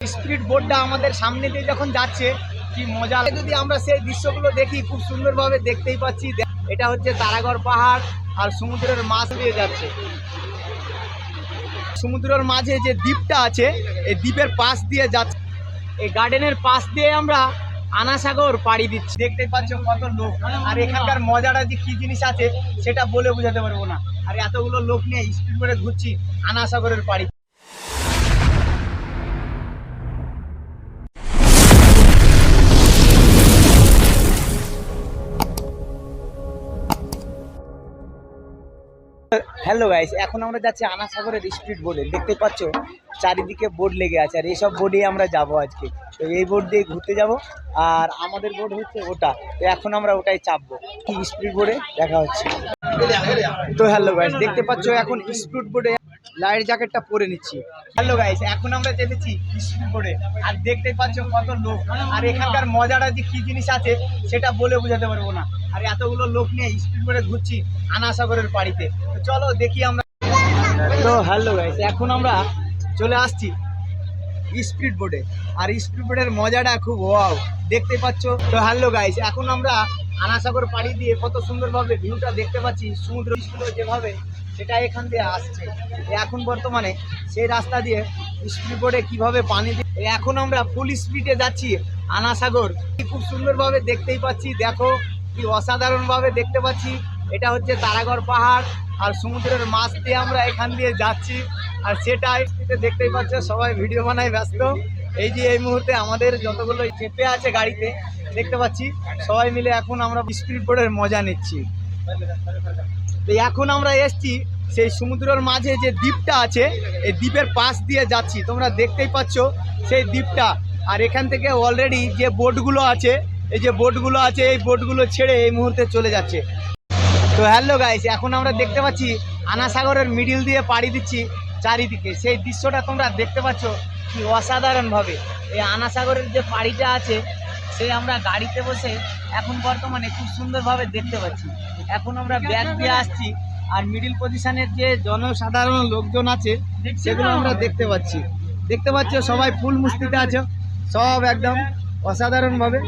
Speed বোটটা আমাদের সামনে দিয়ে যখন যাচ্ছে, কি মজা যদি আমরা সেই দৃশ্যগুলো দেখি, খুব সুন্দরভাবে দেখতেই পাচ্ছি। এটা হচ্ছে তারাগড় পাহাড় আর সমুদ্রের মাছ দিয়ে যাচ্ছে। সমুদ্রের মাঝে যে দ্বীপটা আছে, এই দ্বীপের পাশ দিয়ে যাচ্ছে। এই গার্ডেনের পাশ দিয়ে আমরা আনাসাগর পাড়ি দিচ্ছি। দেখতে পাচ্ছ কত লোক। আর এখানকার মজাটা যে কি জিনিস আছে, সেটা বলে বোঝাতে পারব না। আর এতগুলো লোক নিয়ে স্পিড করে ঘুরছি আনাসাগরের পাড়ি। হ্যালো গাইস এখন আমরা যাচ্ছি আনাসাগরের স্ট্রিট বোর্ডে দেখতে পাচ্ছ? চারিদিকে বোর্ড লেগে আছে। আর এইসব বোর্ডে আমরা যাব আজকে। তো এই বোর্ড দিয়ে ঘুরতে যাব। আর আমাদের বোর্ড হচ্ছে ওটা। তো এখন আমরা ওটাই চাপবো। কি স্পিড বোর্ডে দেখা হচ্ছে। তো হ্যালো গাইস দেখতে পাচ্ছ এখন স্পিড বোর্ডে লাইট জ্যাকেটটা পরে নিচ্ছি। হ্যালো গাইস এখন আমরা স্পিড বোর্ডে আর দেখতে পাচ্ছ কত লোক। আর এখানকার মজাটা যে কি জিনিস আছে, সেটা বলে বোঝাতে পারব না। আর এতগুলো লোক নিয়ে স্পিড বোর্ডে ঘুরছি আনাসাগরের বাড়িতে। চলো দেখি আমরা। তো হ্যালো গাইস এখন আমরা চলে আসছি স্পিড বোর্ডে আর স্পিড বোর্ডের মজাটা খুব ওয়াও দেখতে পাচ্ছ। তো হ্যালো গাইস এখন আমরা আনাসাগর পাড়ি দিয়ে কত সুন্দরভাবে ভিউটা দেখতে পাচ্ছি, সমুদ্র যেভাবে, সেটা এখান দিয়ে আসছে। এখন বর্তমানে সেই রাস্তা দিয়ে স্পিড বোর্ডে কীভাবে পানি দিয়ে এখন আমরা ফুল স্পিডে যাচ্ছি আনাসাগর। খুব সুন্দরভাবে দেখতেই পাচ্ছি, দেখো কি অসাধারণভাবে দেখতে পাচ্ছি। এটা হচ্ছে তারাগড় পাহাড় আর সমুদ্রের মাছ দিয়ে আমরা এখান দিয়ে যাচ্ছি। আর সেটাই দেখতেই পাচ্ছ, সবাই ভিডিও বানায় ব্যস্ত। এই যে এই মুহূর্তে আমাদের যতগুলো চেপে আছে গাড়িতে, দেখতে পাচ্ছি, সবাই মিলে এখন আমরা স্পিড বোর্ডের মজা নিচ্ছি। তো এখন আমরা এসছি সেই সমুদ্রের মাঝে যে দ্বীপটা আছে, এই দ্বীপের পাশ দিয়ে যাচ্ছি। তোমরা দেখতেই পাচ্ছ সেই দ্বীপটা। আর এখান থেকে অলরেডি যে বোটগুলো আছে, এই যে বোটগুলো আছে, এই বোটগুলো ছেড়ে এই মুহূর্তে চলে যাচ্ছে। তো হ্যালো গাইস এখন আমরা দেখতে পাচ্ছি আনাসাগরের মিডিল দিয়ে পাড়ি দিচ্ছি চারিদিকে। সেই দৃশ্যটা তোমরা দেখতে পাচ্ছ কি অসাধারণভাবে এই আনাসাগরের যে পাড়িটা আছে, সে আমরা গাড়িতে বসে এখন বর্তমানে খুব সুন্দরভাবে দেখতে পাচ্ছি। এখন আমরা ব্যাগ দিয়ে আসছি আর মিডিল পজিশনের যে জনসাধারণ লোকজন আছে, সেগুলো আমরা দেখতে পাচ্ছি। দেখতে পাচ্ছ সবাই ফুল মুস্তিতে আছে, সব একদম অসাধারণভাবে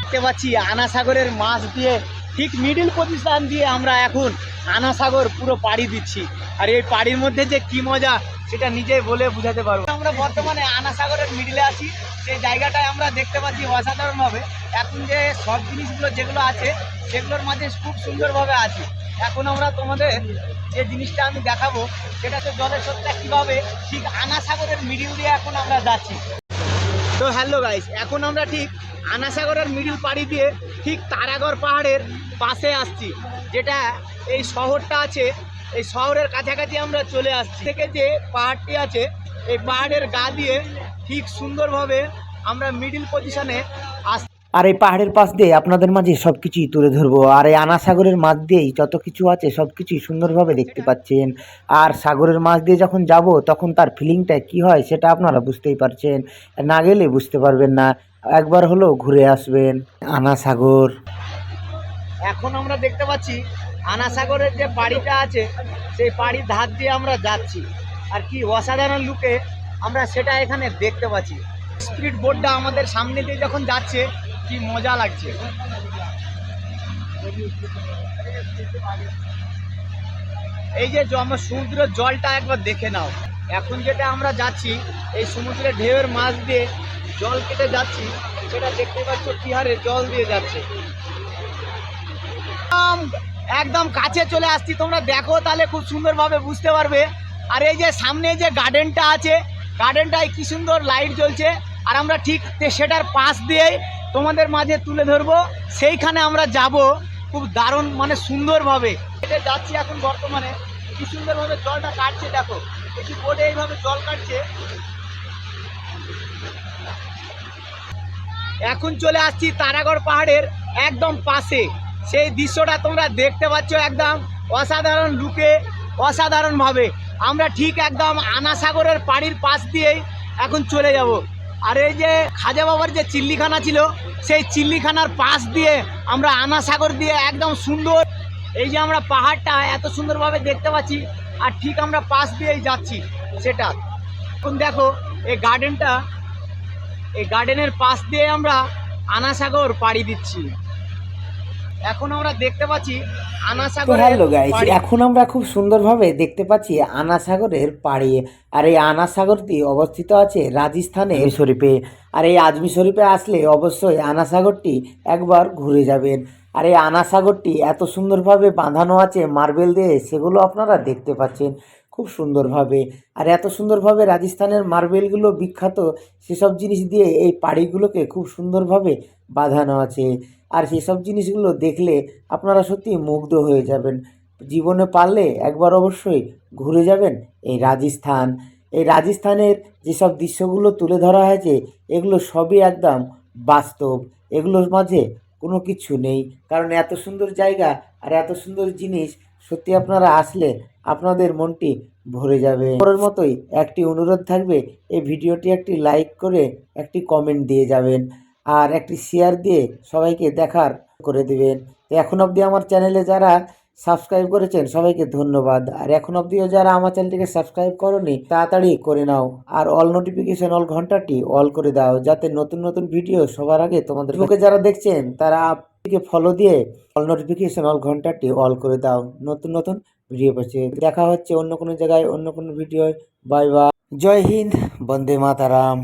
দেখতে পাচ্ছি আনাসাগরের মাছ দিয়ে, ঠিক মিডিল পজিশন দিয়ে আমরা এখন আনাসাগর পুরো পাড়ি দিচ্ছি। আর এই পাড়ির মধ্যে যে কি মজা, সেটা নিজেই বলে বোঝাতে পারব। আমরা বর্তমানে আনাসাগরের মিডিলে আছি। সেই জায়গাটায় আমরা দেখতে পাচ্ছি অসাধারণভাবে। এখন যে সব জিনিসগুলো যেগুলো আছে, সেগুলোর মাঝে খুব সুন্দরভাবে আছে। এখন আমরা তোমাদের যে জিনিসটা আমি দেখাবো সেটা হচ্ছে জলের স্রোতটা কীভাবে, ঠিক আনাসাগরের মিডিল দিয়ে এখন আমরা যাচ্ছি। তো হ্যালো গাইস এখন আমরা ঠিক আনাসাগরের মিডিল পাড়ি দিয়ে ঠিক তারাগড় পাহাড়ের পাশে আসছি। যেটা এই শহরটা আছে, এই শহরের কাছাকাছি আমরা চলে আসছি। থেকে যে পাহাড়টি আছে, এই পাহাড়ের গা দিয়ে ঠিক সুন্দরভাবে আমরা মিডিল পজিশনে আস আর এই পাহাড়ের পাশ দিয়ে আপনাদের মাঝে সব কিছুই তুলে ধরবো। আর এই আনা সাগরের মাছ দিয়েই যত কিছু আছে সব কিছুই সুন্দরভাবে দেখতে পাচ্ছেন। আর সাগরের মাছ দিয়ে যখন যাব, তখন তার ফিলিংটা কি হয়, সেটা আপনারা বুঝতেই পারছেন। না গেলে বুঝতে পারবেন না। একবার হলেও ঘুরে আসবেন। আনা সাগর এখন আমরা দেখতে পাচ্ছি আনাসাগরের যে বাড়িটা আছে, সেই বাড়ির ধার দিয়ে আমরা যাচ্ছি। আর কি অসাধারণ লুকে আমরা সেটা এখানে দেখতে পাচ্ছি। স্পিড বোর্ডটা আমাদের সামনে দিয়ে যখন যাচ্ছে, কি মজা লাগছে। এই যে আমরা সমুদ্রের জলটা একবার দেখে নাও। এখন যেটা আমরা যাচ্ছি, এই সমুদ্রের ঢেউয়ের মাছ দিয়ে জল কেটে যাচ্ছি, সেটা দেখতে পাচ্ছ কি হারে জল দিয়ে যাচ্ছে। একদম কাছে চলে আসছি। তোমরা দেখো তাহলে খুব সুন্দরভাবে বুঝতে পারবে। আর এই যে সামনে যে গার্ডেনটা আছে গার্ডেনটায় কি সুন্দর লাইট জ্বলছে। আর আমরা ঠিক সেটার পাশ দিয়ে তোমাদের মাঝে তুলে ধরবো। সেইখানে আমরা যাব খুব দারুণ মানে সুন্দরভাবে। এটা যাচ্ছি এখন বর্তমানে। কি সুন্দরভাবে জলটা কাটছে, দেখো। একটু বোর্ডে এইভাবে জল কাটছে। এখন চলে আসছি তারাগড় পাহাড়ের একদম পাশে। সেই দৃশ্যটা তোমরা দেখতে পাচ্ছ একদম অসাধারণ লুকে, অসাধারণভাবে। আমরা ঠিক একদম আনাসাগরের পাড়ির পাশ দিয়েই এখন চলে যাব। আর এই যে খাজা বাবার যে চিল্লিখানা ছিল, সেই চিল্লিখানার পাশ দিয়ে আমরা আনাসাগর দিয়ে একদম সুন্দর এই যে আমরা পাহাড়টা এত সুন্দরভাবে দেখতে পাচ্ছি, আর ঠিক আমরা পাশ দিয়েই যাচ্ছি সেটা। এখন দেখো, এই গার্ডেনটা এই গার্ডেনের পাশ দিয়ে আমরা আনাসাগর পাড়ি দিচ্ছি। এখন আমরা দেখতে পাচ্ছি আনাসাগর হ্যালো গাইস এখন আমরা খুব সুন্দরভাবে দেখতে পাচ্ছি আনা সাগরের পাড়ে। আর এই আনা সাগরটি অবস্থিত আছে রাজস্থানে শরীফে। আর এই আজমি শরীফে আসলে অবশ্যই আনা সাগরটি একবার ঘুরে যাবেন। আর এই আনা সাগরটি এত সুন্দরভাবে বাঁধানো আছে মার্বেল দিয়ে সেগুলো আপনারা দেখতে পাচ্ছেন খুব সুন্দরভাবে। আর এত সুন্দরভাবে রাজস্থানের মার্বেলগুলো বিখ্যাত সেসব জিনিস দিয়ে এই পাড়িগুলোকে খুব সুন্দরভাবে বাঁধানো আছে। আর সেসব জিনিসগুলো দেখলে আপনারা সত্যি মুগ্ধ হয়ে যাবেন। জীবনে পারলে একবার অবশ্যই ঘুরে যাবেন এই রাজস্থান। এই রাজস্থানের যেসব দৃশ্যগুলো তুলে ধরা হয়েছে, এগুলো সবই একদম বাস্তব। এগুলোর মাঝে কোনো কিছু নেই। কারণ এত সুন্দর জায়গা আর এত সুন্দর জিনিস সত্যি আপনারা আসলে আপনাদের মনটি ভরে যাবে। পরের মতোই একটি অনুরোধ থাকবে, এই ভিডিওটি একটি লাইক করে একটি কমেন্ট দিয়ে যাবেন। আর একটি শেয়ার দিয়ে সবাইকে দেখার করে দিবেন। এখন অবধি আমার চ্যানেলে যারা সাবস্ক্রাইব করেছেন, সবাইকে ধন্যবাদ। আর এখন অবধিও যারা আমার চ্যানেলটিকে সাবস্ক্রাইব করনি, তাড়াতাড়ি করে নাও। আর অল নোটিফিকেশন অল ঘন্টাটি অল করে দাও, যাতে নতুন নতুন ভিডিও সবার আগে তোমাদের লোকে যারা দেখছেন, তারা আপকে ফলো দিয়ে অল নোটিফিকেশন অল ঘন্টাটি অল করে দাও। নতুন নতুন ভিডিও পাচ্ছে দেখা হচ্ছে অন্য কোনো জায়গায়, অন্য কোনো ভিডিও বাই বাই জয় হিন্দ, বন্দে মাতারাম।